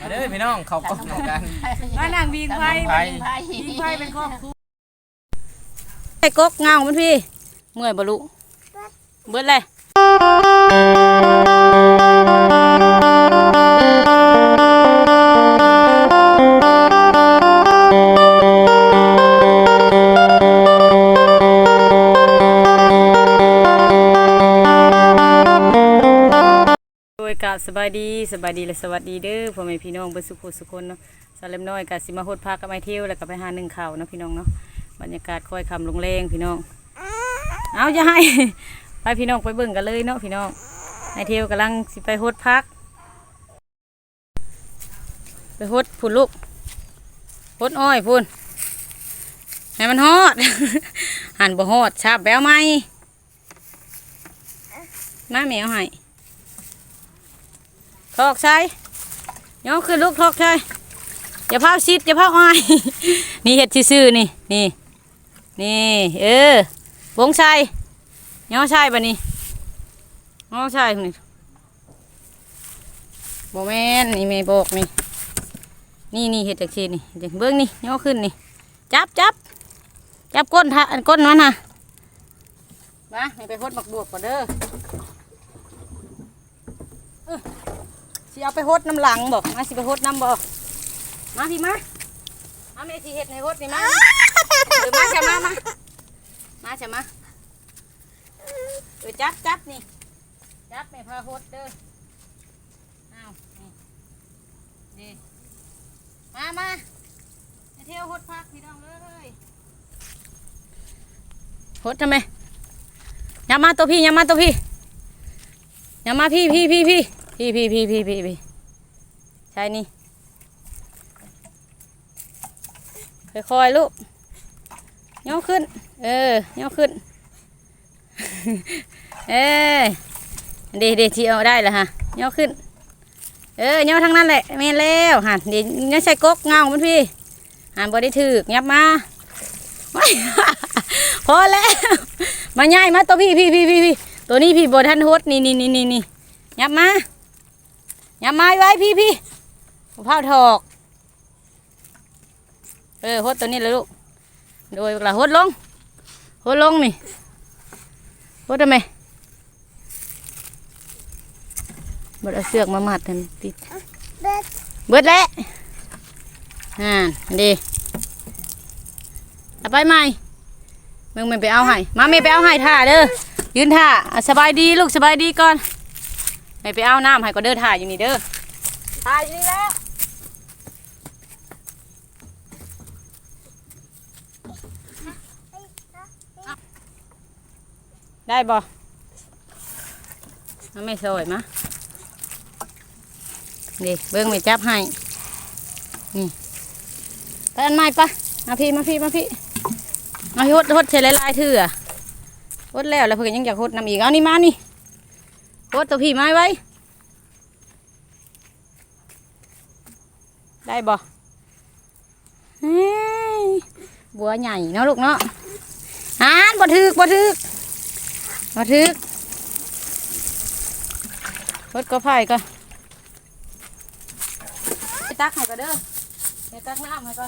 มาเด้อพี่น้องเขาก็เหมือนกัน มานั่งวิงไฟไฟวิงไฟเป็นครอบครัวไอ้กกเงามันพี่ เมื่อยบลุเบิดเลย กะสบายดีสบายดีและสวัสดีเด้อพ่อแม่พี่น้องเบิ่สุขุสุคนเนาะสาเล็มน้อยกะสิมาโฮดพากับไม้เที่ยวแล้วก็ไปหาหนึ่งข่าวเนาะพี่น้องเนาะบรรยากาศค่อยคำลงแรงพี่น้องเอาจะให้ไปพี่น้องไปเบิ่งกันเลยเนาะพี่น้องไม้เที่ยวกำลังสิไปโฮดพัก ไปโฮดพุ่นลูกโฮดอ้อยพุ่นให้มันฮอดหันบ่ฮอดชาบแบวไหมมาแมวให้ ทอกใช่ย่อขึ้นลูกทอกใช่อย่าพาซิดอย่าพาอ้อยนี่เห็ดซื่อนี่นี่นี่เออวงชัยย่อชัยบะนี่ย่อชัยนี่โบแมนนี่แม่บอกนี่นี่นี่เห็ดจากชีนี่เด็กเบิ้องนี่ย่อขึ้นนี่จับจับจับก้นท่าก้นมันนะมาไปพดบักบวกก่อนเด้อ สิเอาไปโฮดน้ำหลังบอกมาสิไปโฮดน้ำบอกมาพี่มามาเมสิเฮ็ดในโฮดนี่มาเออมาจะมามามาจะมาเออจับจับนี่จับไม่พาโฮดเด้อเอานี่นี่มามาเที่ยวโฮดพักพี่น้องเลยโฮดทำไมอย่ามาตัวพี่อย่ามาตัวพี่อย่ามาพี่พี่พี่พี่ พี่พี่พี่พี่พี่พี่ใช่นี่ ค่อยๆลูกย่อขึ้น เออย่อขึ้น เอ้เดี๋ยวเดี๋ยวที่เอาได้แล้วฮะย่อขึ้น เออย่อทั้งนั้นแหละเมนแล้วหันเดี๋ยวนี่ใส่กกเงามันพี่หันบอได้ถือกยับมาไว้พอแล้ว มาง่ายมาตัวพี่พี่พี่พี่พี่ตัวนี้พี่บทันโฮดนี่นี่นี่นี่นี่ยับมา อย่าม้ไว้พี่พี่มะพร้าถอก เออหดตัวนี้เลยลูก โดยละหดลงหดลงนี่หดทำไมบดเอาเสือกมามัดทันติดเบิดแล้วอ่าดีเอาไปไหมมึงไม่ไปเอาให้มาไม่ไปเอาให้ท่าเด้อยืนท่าสบายดีลูกสบายดีก่อน ไม่ไปเอาน้ำให้ก็เดินถ่ายอยู่นี่เด้อถ่ายอยู่นี่แล้วได้บ่มันไม่สวยมะนี่เบิ้งไม่จับให้ นี่ไปอันใหม่ปะมาพี่มาพี่มาพี่มาพี่ฮดฮดเฉลยลายๆเถื่อฮดแล้วแล้วเพื่อนยังอยากฮดน้ำอีกเอานี่มานี่ โคตรตัวพี่ไม้ไว้ ได้บ่เฮ้ยบัวใหญ่เนาะลูกเนาะฮานบ่ถึกบ่ถึกบ่ถึกรถก็ไผ่ก็ตักให้ก็เด้อไปตักน้ำให้ก็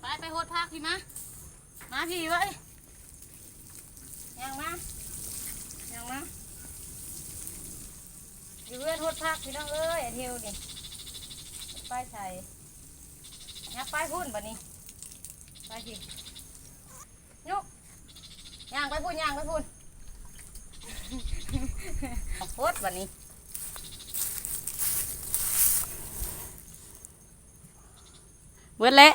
ไปไปโหดพักพี่มามา พี่ไว้ยังมายังมาอยู่เพื่อนโหดพักพี่น้องเอ้ยเทียวนี่ไปใส่ยับไปพุ่นบัดนี้ไปพี่ยกย่างไปพุ่นย่างไปพุ่นโคตรบัดนี้เบิดแล้ว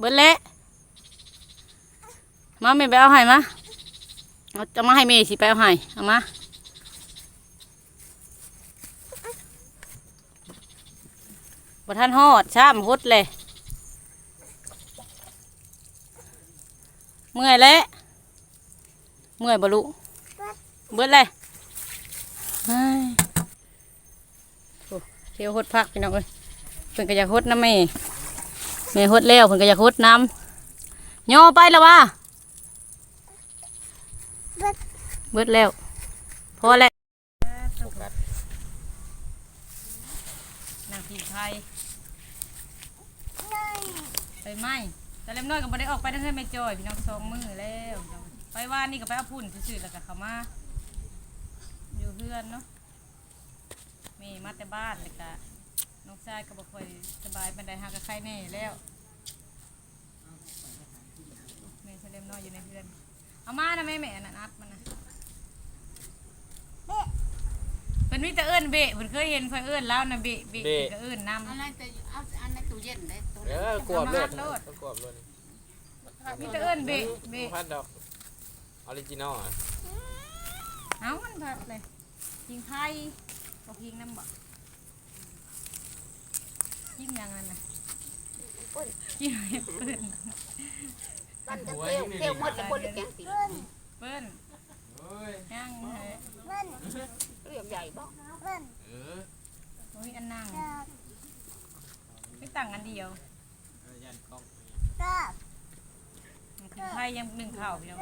เบิดแล้ว มาไม่ไปเอาให้มาเอาจะมาให้เมย์สิไปเอาให้เอามาบ่ท่านฮอดช้ำฮดเลยเมื่อยแล้วเมื่อยบ่ลุเบิดเลยเฮ้ยโอ้เที่ยวฮดพักพี่น้องเอ้ยเพิ่นก็อยากฮดน้ำแม่แม่ฮดแล้วเพิ่นก็อยากฮดน้ย่อไปแล้ววะ เบิดแล้วพอแล้วนางผีไทยไปไหมแต่เล็มน้อยก็บ่ได้ออกไปทั้งเฮือนไม่จอยพี่น้องสองมือแล้ว ไปว่านี่ก็ไปเอาพุ่นซื่อๆแล้วก็เข้ามา อยู่เพื่อนเนาะมีมาแต่บ้านเลยกะน้องชายก็บอกค่อยสบายบันไดหากับใครแน่แล้วแม่เลิมน้อยอยู่ในเพื่อนเอามานะแม่แม่นั่นอัดมันนะ เพิ่นมีแต่เอิ้นเบะเพิ่นเคยเห็นเพิ่นเอิ้นแล้วนะเบะเบะเพิ่นก็เอิ้นนำอันนั้นจะเอาอันในตู้เย็นเลยตู้เอนั้นอกวบเลยเอามาโลดกวบเลยมีแต่เอิ้นเบะเบะพัดดอกออริจินอลอะเอ้ามันพัดเลยยิงไพ่บ่ยิงน้ำบ่ยิงยังนั่นน่ะยิงให้เปิ้นตั้นจะเที่ยวเที่ยวหมดจะคนแกงสีเปิ้นเฮ้ยยังเฮ้ย เรียบใหญ่บ่เออบ่มีอันนั่งไม่ต่างอันเดียวยันกล้องมันคือไพ่ยังหนึ่งข่าวพี่น้อง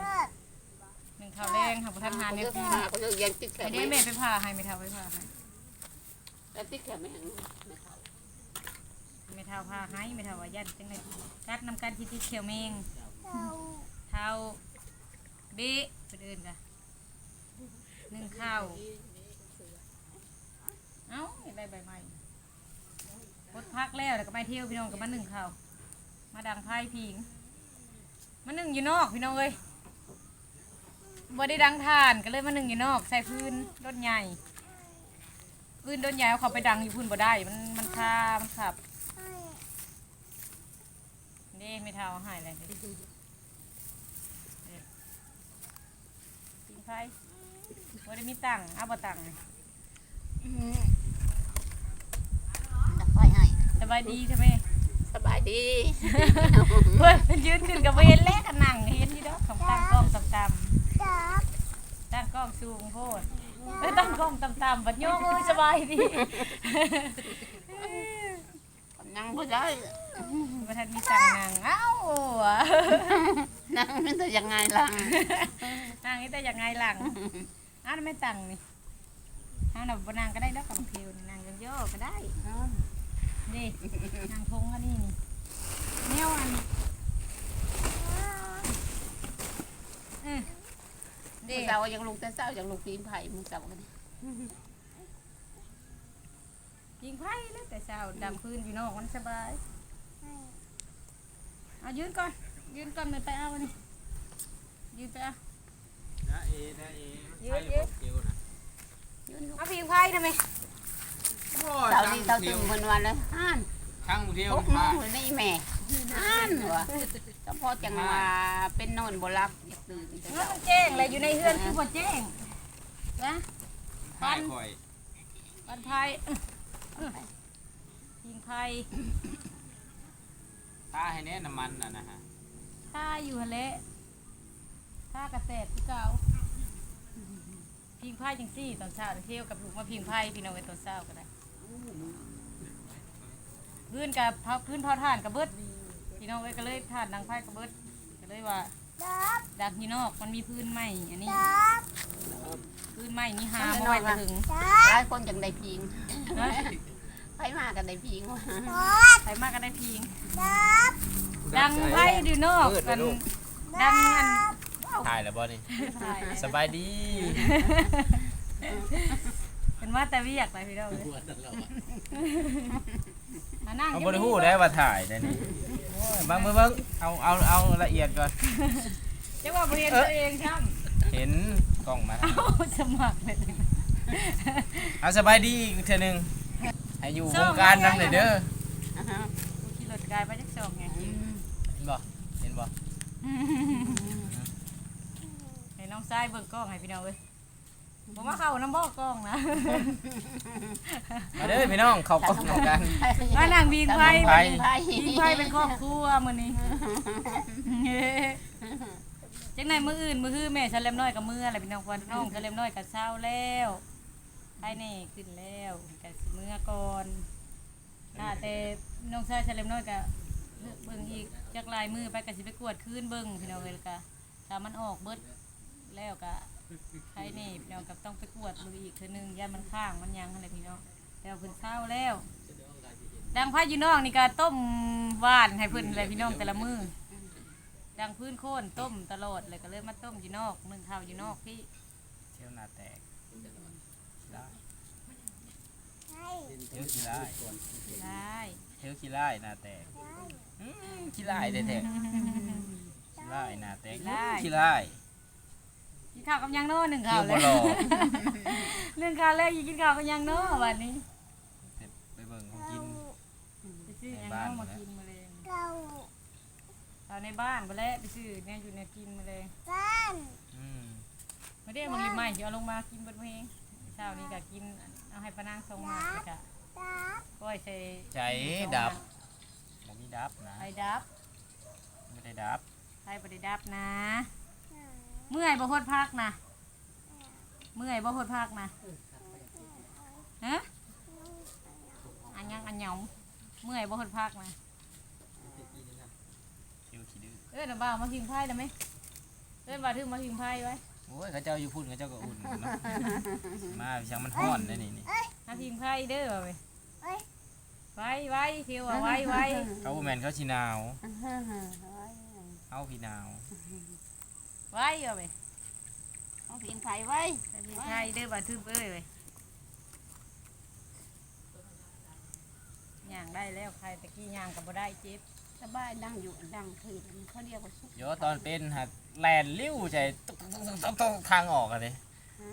หนึ่งข่าวแรงค่ะบ่ทันหาเขาเนี่ยจะพี่พาเขาจะยังติดแขไอ้นเด้แม่ไปผ่าให้ไม่เท่าไปผ่าให้แล้วติดแขนไม่หันไม่เท่าไม่เท่าผ่าให้ไม่เท่าว่ายันจังได๋กัดนำกันที่ที่เขียวแมงเท่าเบะไปเดินกะหนึ่งข้าว เอ้าอยากได้ใบใหม่พดพักแล้วแล้วก็ไปเที่ยวพี่น้องกับมาหนึ่งข้าวมาดังไพ่พิงมาหนึ่งอยู่นอกพี่น้องเอ้ยบ่ได้ดังทานก็เลยมาหนึ่งอยู่นอก ใส่พื้นรถใหญ่พื้นรถใหญ่เอาเขาไปดังอยู่พื้นบ่ได้ มันมันคามันขับนี่ไม่เท่าหายเลยกินไฟบ่ได้มีตังค์เอาบ่ตังค์ สบายดีใช่ไหมสบายดีเพื่อนมันยืนขึ้นกับเห็นแล้วก็นั่งเห็นที่ดอกของตั้งกล้องต่ำๆตั้งกล้องสูงโพดเออตั้งกล้องต่ำๆบัดโยกเอ้ยสบายดีนั่งบ่ได้บ่ทันมีตังค์นั่งเอ้านั่งมันจะยังไงล่ะนั่งนี่แต่ยังไงหลังอ้าวทำไม่ตังค์นี่อ้าวหนูบนางก็ได้แล้วกับคิวนี่นางกันโยกก็ได้ นี่นางพงก็นี่นี่แนวอันอืมเด็เด็กเรายังลูกแต่เศร้ายังลูกปีนไผ่มึงเศร้ากันยิงไพ่แล้วแต่เช้าดำพื้นอยู่นอกมันสบายเอายืนก่อน ยืนก่อนไม่ไปเอาอันนี่ยืนไปเอานะเอนะเอยืดยืดเอวนะเอาพิงไพ่ทำไม โอ้เศร้าดีเศร้าตึงวันวันเลยอ่านช่างเที่ยวทุกน้องเลยนี่แม่อ่านวะก็พอจังว่าเป็นนอนบ่รับอยากตื่นแต่เมื่อเช้ามันแจ้งเลยอยู่ในเฮือนคือบ่แจ้งนะถ่ายข่อยบันไพ่พิงไพ่ตาให้แน่น้ำมันน่ะนะฮะท่าอยู่หั่นแหละท่ากระแตดที่เก่าพิงไพ่จังซี่ตอนเช้าเที่ยวกับลูกมาพิงไพ่พี่น้องไว้ตอนเช้าก็ได้ พื้นกับพื้นเผาถ่านกับเบิดพี่น้องเอ้ยก็เลยถ่านดังไพ่กับเบิดก็เลยว่าดักอยู่นอกมันมีพื้นไหมอันนี้พื้นไหมนี่หาม้อยมาถึงหลายคนจังได้พิงฮะไปมากันได้พิงว่าใครมากก็ได้พิงดังไพ่ดูนอกกันดังอันถ่ายแล้วบ่นี่ถ่ายสบายดี เป็นว่าแต่วิอยากไปพี่น้องเลยมานั่งเอาบ่ได้ฮู้ได้ว่าถ่ายได้นี่โอ้ยเบิ่งเบิ่งเบิ่งเอาเอาเอาละเอียดก่อน จะว่าบริเวณตัวเองช่เห็นกล้องมาำเอาสมัครเลยเอาสบายดีอีกเทื่อหนึงให้อยู่วงการนำหน่อยเด้ออ่าฮะขี่รถกายไปจักสองไงอืมเห็นบ่เห็นบ่ให้น้องชายเบิ่งกล้องให้พี่น้องเลย ผมว่าเข้าน้ำบอกกล้องนะ มาเด้อพี่น้องเข้ากล้องนำกัน มานั่งวิงไพ่ไพ่วิงไพ่เป็นครอบครัวมื้อนี้จังไหนมื้ออื่นมื้อฮื้อแม่ฉันเล็มน้อยกับมืออะไรพี่น้องควันน้องฉันเล็มน้อยกับเช้าแล้วไอ้นี่ขึ้นแล้วกับสิมือก่อนน่าแต่น้องชายฉันเล็มน้อยกับเบิ่งอีกจจักลายมือไปก็สิไปกวดคืนเบิ่งพี่น้องเอ้ยแล้วก็ถ้ามันออกเบิดแล้วก็ ใครนี่พี่น้องก็ต้องไปกวดมืออีกเทื่อนึงย่ามันข้างมันยังอะไรพี่น้องแล้วเพิ่นเศร้าแล้ว ดังพาอยู่นอกนี่ก็ต้มหวานให้เพิ่นเลยพี่น้องแต่ละมือดังพื้นโค่นต้มตลอดเลยก็เลยมาต้มอยู่นอกนึ่งข้าวอยู่นอกพี่เที่ยวหน้าแตกได้เที่ยวขี้ไล่ได้เที่ยวขี้ไล่หน้าแตกอืมขี้ไล่แท้ขี้ไล่หน้าแตกขี้ไล่ กินข้าวกับยังโน่หนึ่งเที่ข้ายววเลบ่ยหล่อหนึ่งข้าวเลยกินข้าวกับยังโน่วันนี้ไปเบิ่งของกิน ไปซื้อยังโน่มากินมาเลยเอาในบ้านไปแล้วไปซื้อเนี่ยอยู่ในกินมาเลยอืมไม่ได้มึงรีบใหม่เดี๋ยวเอาลงมากินเบนเพลงเช้านี้ก็กินเอาให้ปานางส่งมาแล้วก็ก้อยใส่ใจดับบ่มีดับนะไฟดับไม่ได้ดับไฟบไดิดับนะ เมื่อยบ่หดพักนะเมื่อยบ่หดพักนะฮะอันยังอันหยองเมื่อยบ่หดพักนะเที่ยวขี้ดื้อเอ้ยเดี๋ยวบ่าวมาพิงไพ่ได้ไหมเอ้ยบ่าวถึงมาพิงไพ่ไว้โอ้ยเขาเจ้าอยู่พุ่นเขาเจ้าก็อุ่นเนาะมาเชียงมันฮ้อนเลยนี่นี่มาพิงไพ่เด้อบ่าวเว้ยไว้ไว้เทียวอะไว้ไว้เขาบ่แม่นเขาสิหนาว เอาพี่หนาว ไว้เอาไปเอาพิงไฟไว้พิงไพ่เด้อบ่าวถึงเอ้ยเว้ยย่างได้แล้วใครตะกี้ย่างกับบ่ได้เจ็บสบายดังอยู่ดังคือเขาเรียกว่าสุกเดี๋ยวตอนเป็นหักแลนลิ้วใจตุ๊กตุ๊กตุ๊กตุ๊กตุ๊กทางออกอะเลย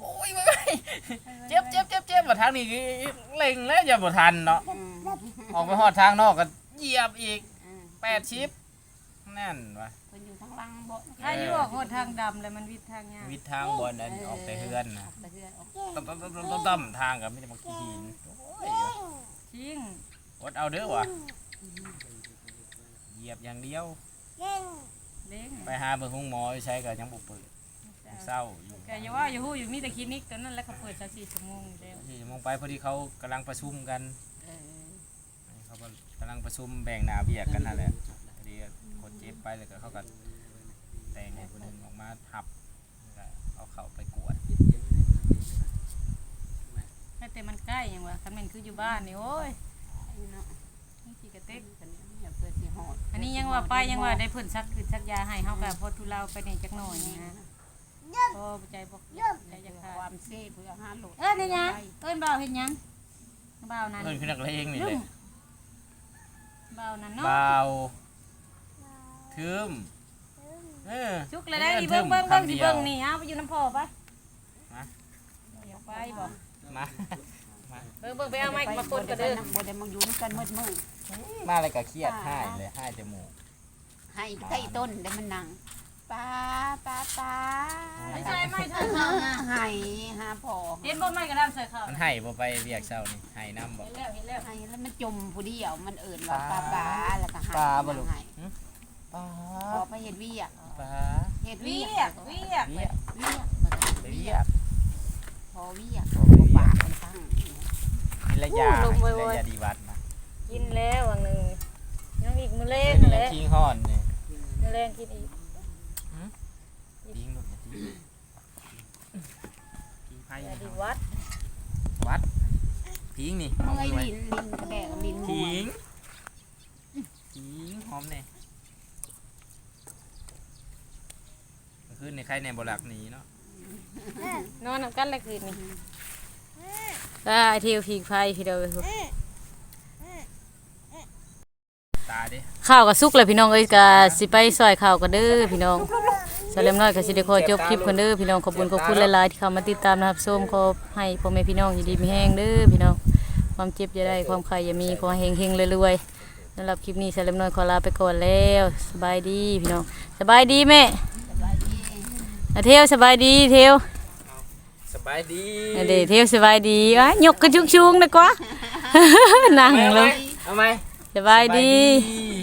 โอ้ยไม่ไม่เจ็บเจ็บเจ็บเจ็บมาทางนี้คือเล็งแล้วอย่าบ่ทันเนาะอืมออกไปหอดทางนอกก็เหยียบอีกอืมแปดชิปแน่นวะเพิ่นอยู่ข้างล่างบ่ถ้าอยู่ออกหดทางดำเลยมันวิดทางยากวิทย์ทางบนอันออกแต่เฮือนนะตะเฮือนออกต้มต้มต้มต้มต้มต้มทางกับไม่ได้มาขี้หินโอ้ยจริงอดเอาเด้อวะเหยียบอย่างเดียว เล้งไปหาเบิ่งห้องหมออยู่ใช้ก็ยังบ่เปิดเศร้าอยู่แกอย่าว่าอย่าฮู้อยู่มีแต่คลินิกตอนนั้นแล้วเขาเปิดสักสี่ชั่วโมงอยู่แล้วที่จะมองไปพอดีเขากำลังประชุมกันเออเขาก็กำลังประชุมแบ่งหนาเบียกกันนั่นแหละพอดี คนเจ็บไปแล้วก็เขาก็แต่งให้คนหนึงออกมาทับแล้วก็เอาเขาไปกวดให้แต่มันใกล้ยังวะคันแม่นคืออยู่บ้านนี่โอ้ยไอ้เนาะนี่สิกระเต็กกันเนี่ยเพื่อสิหอดอันนี้ยังว่าไปยังว่าได้เพิ่นซักคือซักยาให้เฮาก็พอทุเลาไปนี่จักหน่อยนะพอใจบ่ใจจะขาควาดมเซ่เพื่อหาโหลดเอิ้นนี่หยังเอิ้นบ่าวเฮ็ดหยังบ่าวนั่นเพิ่นคือนักเลงนี่ยุ่เลยงบ่าวนั่นเนาะเบา ทึมเออชุกเลยได้ดิเบิ่งเบิ่งเบิ่งสิเบิ่งนี่เอาไปอยู่น้ำพ่อไปมาอยากไปบ่มาเบิ่งเบิ่งไปเอาไม้มาคนกักันนเด้อบ่ได้มาอยู่นำกันมืดมืดมาอะไรก็เครียดให้เลยให้จมูกให้ใต้ต้นได้มันนั่งป้าป้าป้าไม่ใช่ไม่ใช่เขานะให้หาพ่อเห็นบ่ไม้กระดามใส่เขามันให้บ่ไปเรียกเช้านี่ให้น้ำบ่เห็นแล้วเห็นแล้วให้แล้วมันจมผู้เดียวมันเอิ่นว่าป้าป้าแล้วก็ให้ปลาบ่ลูกให้ ป้าพอไปเฮ็ดเวียกป้าเฮ็ดเวีเวียยกกเวียกเรียกเวียกไปเรียกพอเวียกพอไปเวียกปากมันตั้งกินระยากินระยาดีวัดนะกินแล้ววันหนึงยังอีกมื้อเล่เป็นนเรื่แหองละทิ้งห่อนนี่มื้อเล่นกินอีกทิ้งลูกอย่าทิ้งทิ้งไพ่อย่านี่ดีเนาะวัดวัดทิ้งนี่เอาเมื่อยไว้ลิ้นลิ้นกระแดกลิ้นงัวทิ้งทิ้งหอมเนี่ย คืนในใครในบ่หลักหนีเนาะนอนนำกันเลยคืนนี้ได้เที่ยวผีไฟพี่เด้อตาดิข้าวก็สุกแล้วพี่น้องเอ้ยก็สิไปซอยข้าวกันเด้อพี่น้องสเลมน้อยก็สิได้ขอจบคลิปกันเด้อพี่น้องขอบคุณขอบคุณหลายๆที่เข้ามาติดตามนะครับส้มขอให้พ่อแม่พี่น้องอยู่ดีมีแห้งเด้อพี่น้องความเจ็บอย่าได้ความไข้อย่ามีขอให้เฮงๆรวยๆสำหรับคลิปนี้สเลมน้อยขอลาไปก่อนแล้ว สบายดีพี่น้องสบายดีแม่สบายดี อะเที่ยวสบายดีเที่ยวสบายดีอะเดี๋ยวเที่ยวสบายดีอะยกกระชุกๆนะกว่า นั่งลงเอาไหมสบายดีดี